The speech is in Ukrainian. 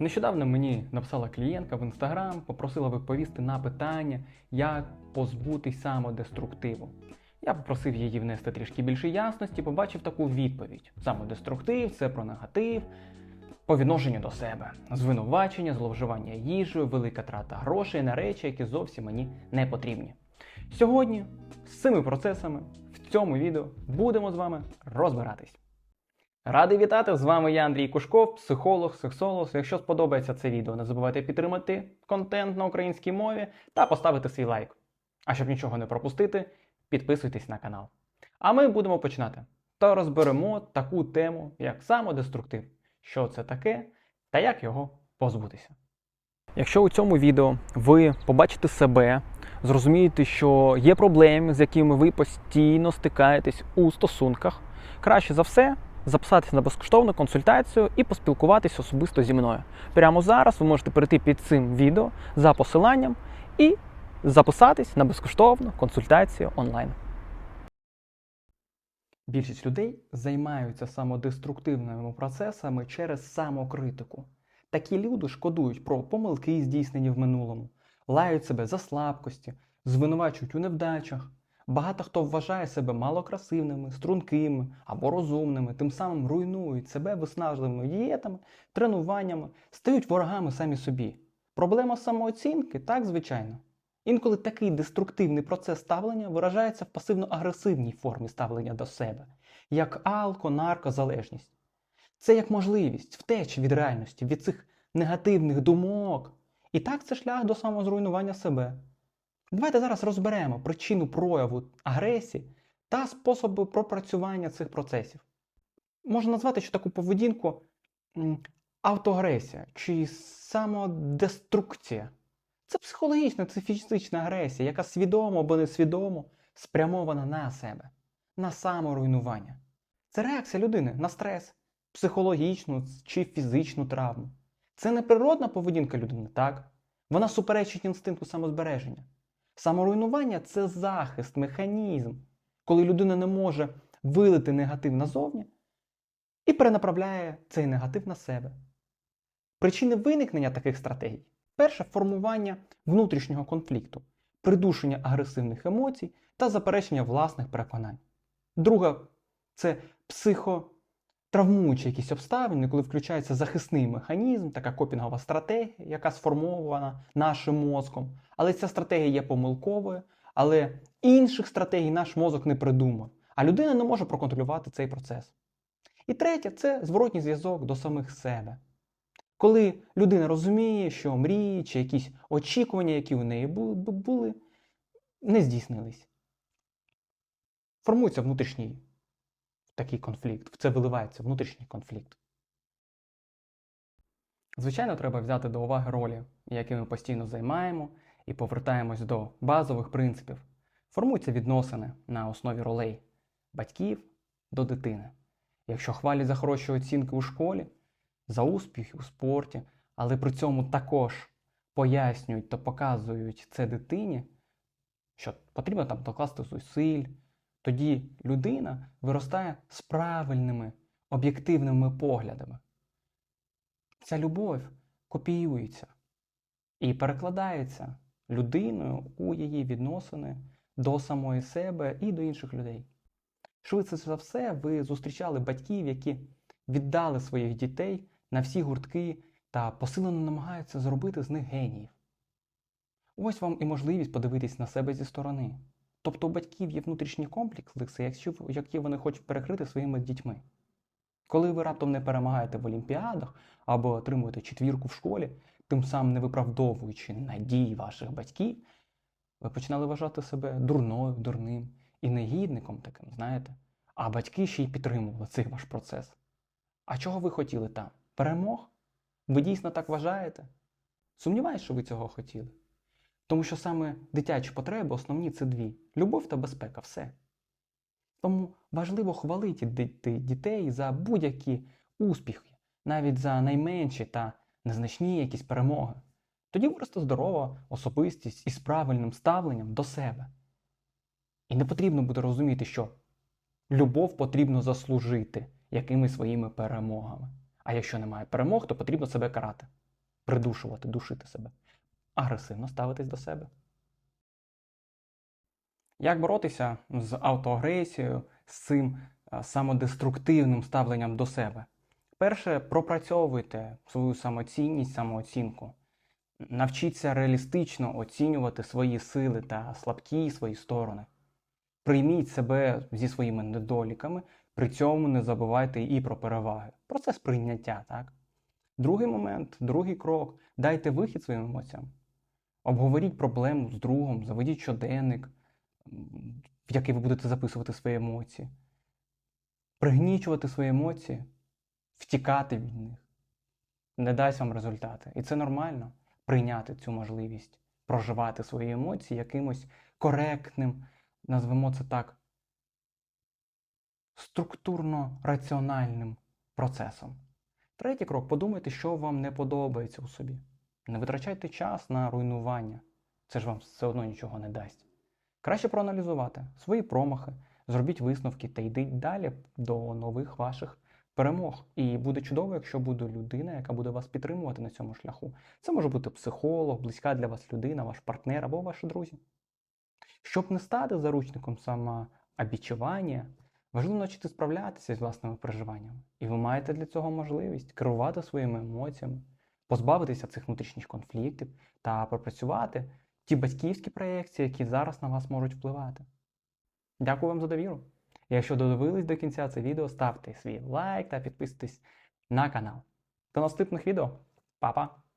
Нещодавно мені написала клієнтка в інстаграм, попросила відповісти на питання, як позбутись самодеструктиву. Я попросив її внести трішки більше ясності, побачив таку відповідь: самодеструктив це про негатив, по відношенню до себе, звинувачення, зловживання їжею, велика трата грошей на речі, які зовсім мені не потрібні. Сьогодні з цими процесами в цьому відео будемо з вами розбиратись. Радий вітати! З вами я Андрій Кушков, психолог, сексолог. Якщо сподобається це відео, не забувайте підтримати контент на українській мові та поставити свій лайк. А щоб нічого не пропустити, підписуйтесь на канал. А ми будемо починати та розберемо таку тему, як самодеструктив, що це таке та як його позбутися. Якщо у цьому відео ви побачите себе, зрозумієте, що є проблеми, з якими ви постійно стикаєтесь у стосунках, краще за все записатися на безкоштовну консультацію і поспілкуватися особисто зі мною. Прямо зараз ви можете перейти під цим відео за посиланням і записатись на безкоштовну консультацію онлайн. Більшість людей займаються самодеструктивними процесами через самокритику. Такі люди шкодують про помилки, здійснені в минулому, лають себе за слабкості, звинувачують у невдачах. Багато хто вважає себе малокрасивними, стрункими або розумними, тим самим руйнують себе виснажливими дієтами, тренуваннями, стають ворогами самі собі. Проблема самооцінки так, звичайно. Інколи такий деструктивний процес ставлення виражається в пасивно-агресивній формі ставлення до себе, як алко, наркозалежність. Це як можливість втечі від реальності, від цих негативних думок. І так це шлях до самозруйнування себе. Давайте зараз розберемо причину прояву агресії та способи пропрацювання цих процесів. Можна назвати що таку поведінку автоагресія чи самодеструкція. Це психологічна, це фізична агресія, яка свідомо або несвідомо спрямована на себе, на саморуйнування. Це реакція людини на стрес, психологічну чи фізичну травму. Це не природна поведінка людини, так? Вона суперечить інстинкту самозбереження. Саморуйнування це захист, механізм, коли людина не може вилити негатив назовні і перенаправляє цей негатив на себе. Причини виникнення таких стратегій перше формування внутрішнього конфлікту, придушення агресивних емоцій та заперечення власних переконань. Друга це психотравмуючі якісь обставини, коли включається захисний механізм, така копінгова стратегія, яка сформована нашим мозком. Але ця стратегія є помилковою, але інших стратегій наш мозок не придумав, а людина не може проконтролювати цей процес. І третє це зворотній зв'язок до самих себе. Коли людина розуміє, що мрії чи якісь очікування, які у неї були, не здійснились. Формується внутрішній такий конфлікт, в це виливається внутрішній конфлікт. Звичайно, треба взяти до уваги ролі, які ми постійно займаємо, і повертаємось до базових принципів. Формуються відносини на основі ролей батьків до дитини. Якщо хвалять за хороші оцінки у школі, за успіхи у спорті, але при цьому також пояснюють та показують це дитині, що потрібно там докласти зусиль, тоді людина виростає з правильними об'єктивними поглядами. Ця любов копіюється і перекладається людиною у її відносини до самої себе і до інших людей. Швидше за все, ви зустрічали батьків, які віддали своїх дітей на всі гуртки та посилено намагаються зробити з них геніїв. Ось вам і можливість подивитись на себе зі сторони. Тобто у батьків є внутрішні комплекси, які вони хочуть перекрити своїми дітьми. Коли ви раптом не перемагаєте в олімпіадах або отримуєте четвірку в школі, тим самим не виправдовуючи надії ваших батьків, ви починали вважати себе дурною, дурним і негідником таким, знаєте. А батьки ще й підтримували цей ваш процес. А чого ви хотіли там? Перемог? Ви дійсно так вважаєте? Сумніваюсь, що ви цього хотіли. Тому що саме дитячі потреби основні це дві любов та безпека, все. Тому важливо хвалити дітей за будь-які успіхи, навіть за найменші та незначні якісь перемоги. Тоді виросте здорова особистість із правильним ставленням до себе. І не потрібно буде розуміти, що любов потрібно заслужити якимись своїми перемогами. А якщо немає перемог, то потрібно себе карати. придушувати, душити себе, агресивно ставитись до себе. Як боротися з автоагресією, з цим е, самодеструктивним ставленням до себе? Перше, пропрацьовуйте свою самоцінність, самооцінку. Навчіться реалістично оцінювати свої сили та слабкі свої сторони. Прийміть себе зі своїми недоліками, при цьому не забувайте і про переваги. Процес прийняття, так? Другий момент, другий крок дайте вихід своїм емоціям. Обговоріть проблему з другом, заведіть щоденник, в який ви будете записувати свої емоції. Пригнічувати свої емоції, втікати від них не дасть вам результати. І це нормально прийняти цю можливість, проживати свої емоції якимось коректним, назвемо це так, структурно-раціональним процесом. Третій крок подумайте, що вам не подобається у собі. Не витрачайте час на руйнування. Це ж вам все одно нічого не дасть. Краще проаналізувати свої промахи, зробіть висновки та йдіть далі до нових ваших перемог. І буде чудово, якщо буде людина, яка буде вас підтримувати на цьому шляху. Це може бути психолог, близька для вас людина, ваш партнер або ваші друзі. Щоб не стати заручником самообічування, важливо навчити справлятися з власними переживаннями. І ви маєте для цього можливість керувати своїми емоціями, позбавитися цих внутрішніх конфліктів та пропрацювати ті батьківські проєкції, які зараз на вас можуть впливати. Дякую вам за довіру. Якщо додивились до кінця це відео, ставте свій лайк та підписуйтесь на канал. До наступних відео. Па-па!